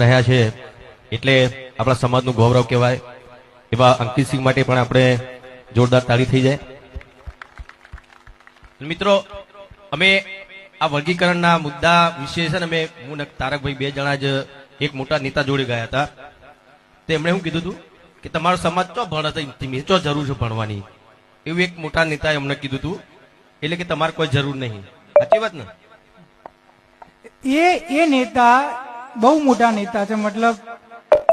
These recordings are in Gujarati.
રહ્યા છે. એટલે આપણા સમાજનું ગૌરવ કહેવાય. એવા અંકિતસિંહ માટે પણ આપણે જોરદાર તાળી થઈ જાય. મિત્રો, અમે આ વર્ગીકરણના મુદ્દા વિશે છે ને અમે, હું તારકભાઈ બે જણા જ એક મોટા નેતા જોડે ગયા હતા. તેમણે શું કીધું હતું કે તમારો સમાજ ચો ભણે ચો જરૂર છે ભણવાની? એવું એક મોટા નેતાએ અમને કીધું હતું એટલે કે તમારે કોઈ જરૂર નહીં. સાચી વાત ને? એ એ નેતા બહુ મોટા નેતા છે. મતલબ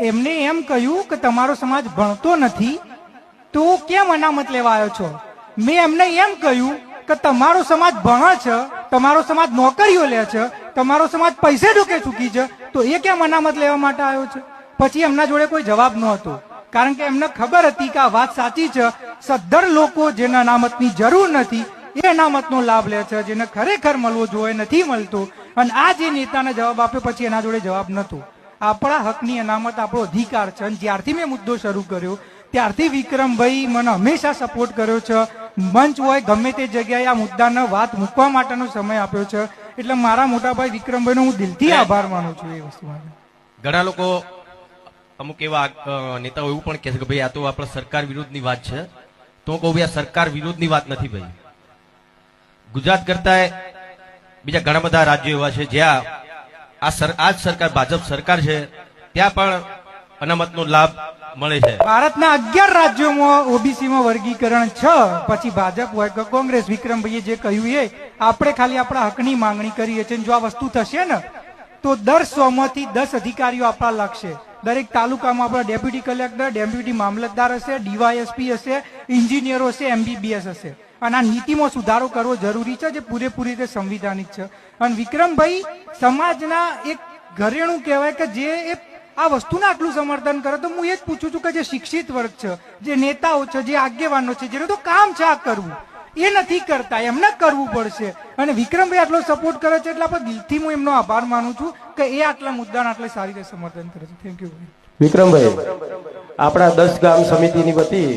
એમને એમ કહ્યું કે તમારો સમાજ ભણતો નથી, તો કેમ અનામત લેવા આવ્યો છો? મેં એમને એમ કહ્યું કે તમારો સમાજ ભણે છે, તમારો સમાજ નોકરીઓ લે છે, તમારો સમાજ પૈસે ડૂકે ચૂકી છે, તો એ કેમ અનામત લેવા માટે આવ્યો છે? પછી એમના જોડે કોઈ જવાબ ન હતો કારણ કે એમને ખબર હતી કે આ વાત સાચી છે. સદ્ધર લોકો જેને અનામતની જરૂર નથી એ અનામતનો લાભ લે છે જેને ખરેખર મળવો જોઈએ નથી મળતો. અને આ જે નેતાને જવાબ આપ્યો પછી એના જોડે જવાબ નતો આપણા હકની અનામત આપણો અધિકાર છે. અને જ્યારથી મેં મુદ્દો શરૂ કર્યો ત્યારથી વિક્રમભાઈ મને હંમેશા સપોર્ટ કર્યો છે. મંચ હોય ગમે તે જગ્યાએ આ મુદ્દાને વાત મૂકવા માટેનો સમય આપ્યો છે. એટલે મારા મોટાભાઈ વિક્રમભાઈનો હું દિલથી આભાર માનું છું એ વસ્તુ ઘણા લોકો અમુક એવા નેતાઓ એવું પણ કહે છે કે ભાઈ આ તો આપણા સરકાર વિરુદ્ધની વાત છે. તો કહું ભાઈ આ સરકાર વિરુદ્ધની વાત નથી ભાઈ. ગુજરાત કરતા બીજા ઘણા બધા રાજ્યો એવા છે જ્યાં આ સર, આ સરકાર, ભાજપ સરકાર છે, ત્યાં પણ અનામતનો લાભ મળે છે. ભારતના અગિયાર રાજ્યોમાં ઓબીસીમાં વર્ગીકરણ છ, પછી ભાજપ હોય કે કોંગ્રેસ, વિક્રમભાઈએ જે કહ્યું એ, આપણે ખાલી આપણા હકની માંગણી કરીએ છીએ જો આ વસ્તુ થશે ને, તો દર સો માંથી દસ અધિકારીઓ આપણા લાગશે દરેક તાલુકામાં આપણા ડેપ્યુટી કલેક્ટર, ડેપ્યુટી મામલતદાર હશે, ડીવાયએસપી હશે, એન્જિનિયરો હશે, એમબીબીએસ હશે. અને આ નીતિમાં સુધારો કરવો જરૂરી છે, જે પૂરેપૂરી રીતે સંવિધાનિક છે. અને વિક્રમભાઈ, સમાજના એક ઘરેણું કહેવાય કે જે એ આ વસ્તુને આટલું સમર્થન કરે, તો હું એ જ પૂછું છું કે જે શિક્ષિત વર્ગ છે, જે નેતાઓ છે, જે આગેવાનો છે, જેનું તો કામ છે આ કરવું. એ નથી કરતા, એમને કરવું પડશે. અને વિક્રમભાઈ આટલો સપોર્ટ કરે છે એટલે આપણે દિલથી હું એમનો આભાર માનું છું કે એ આટલા મુદ્દાને આટલે સારી રીતે સમર્થન કરે છે. થેન્ક યુ વિક્રમભાઈ, આપણા દસ ગામ સમિતિની વતી